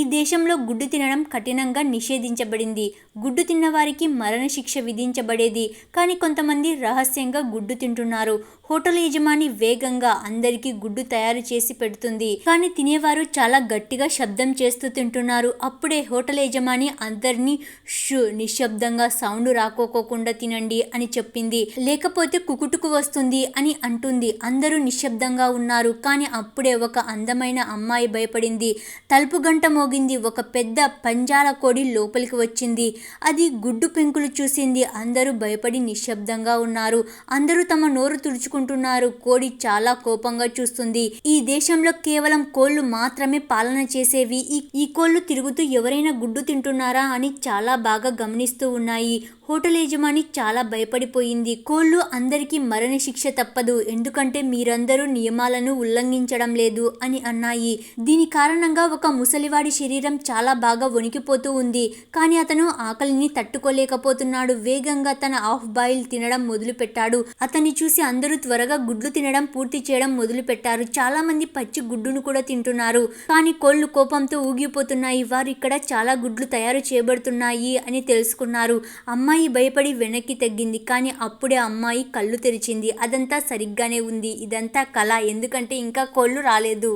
ఈ దేశంలో గుడ్డు తినడం కఠినంగా నిషేధించబడింది. గుడ్డు తిన్నవారికి మరణశిక్ష విధించబడేది. కానీ కొంతమంది రహస్యంగా గుడ్డు తింటున్నారు. హోటల్ యజమాని వేగంగా అందరికీ గుడ్డు తయారు చేసి పెడుతుంది. కానీ తినేవారు చాలా గట్టిగా శబ్దం చేస్తూ తింటున్నారు. అప్పుడే హోటల్ యజమాని అందరినీ షూ నిశ్శబ్దంగా సౌండ్ రాకోకోకుండా తినండి అని చెప్పింది. లేకపోతే కుకుటుకు వస్తుంది అని అంటుంది. అందరూ నిశ్శబ్దంగా ఉన్నారు. కానీ అప్పుడే ఒక అందమైన అమ్మాయి భయపడింది. తలుపు గంట మోగింది. ఒక పెద్ద పంజాల కోడి లోపలికి వచ్చింది. అది గుడ్డు పెంకులు చూసింది. అందరూ భయపడి నిశ్శబ్దంగా ఉన్నారు. అందరూ తమ నోరు తుడుచుకుంటున్నారు. కోడి చాలా కోపంగా చూస్తుంది. ఈ దేశంలో కేవలం కోళ్ళు మాత్రమే పాలన చేసేవి. ఈ ఈ కోళ్ళు తిరుగుతూ ఎవరైనా గుడ్డు తింటున్నారా అని చాలా బాగా గమనిస్తూ ఉన్నాయి. హోటల్ యజమాని చాలా భయపడిపోయింది. కోళ్ళు అందరికీ మరణ శిక్ష తప్పదు. ఎందుకంటే మీరందరూ నియమాలను ఉల్లంఘించడం లేదు అని అన్నాయి. దీని కారణంగా ఒక ముసలివాడి శరీరం చాలా బాగా వణికిపోతూ ఉంది. కానీ అతను ఆకలిని తట్టుకోలేకపోతున్నాడు. వేగంగా తన హాఫ్ బాయిల్ తినడం మొదలుపెట్టాడు. అతన్ని చూసి అందరూ త్వరగా గుడ్లు తినడం పూర్తి చేయడం మొదలుపెట్టారు. చాలా మంది పచ్చి గుడ్డును కూడా తింటున్నారు. కానీ కోళ్ళు కోపంతో ఊగిపోతున్నాయి. వారు ఇక్కడ చాలా గుడ్లు తయారు చేయబడుతున్నాయి అని తెలుసుకున్నారు. అమ్మాయి భయపడి వెనక్కి తగ్గింది. కానీ అప్పుడే అమ్మాయి కళ్ళు తెరిచింది. అదంతా సరిగ్గానే ఉంది. ఇదంతా కళ ఎందుకంటే ఇంకా కోళ్ళు రాలేదు.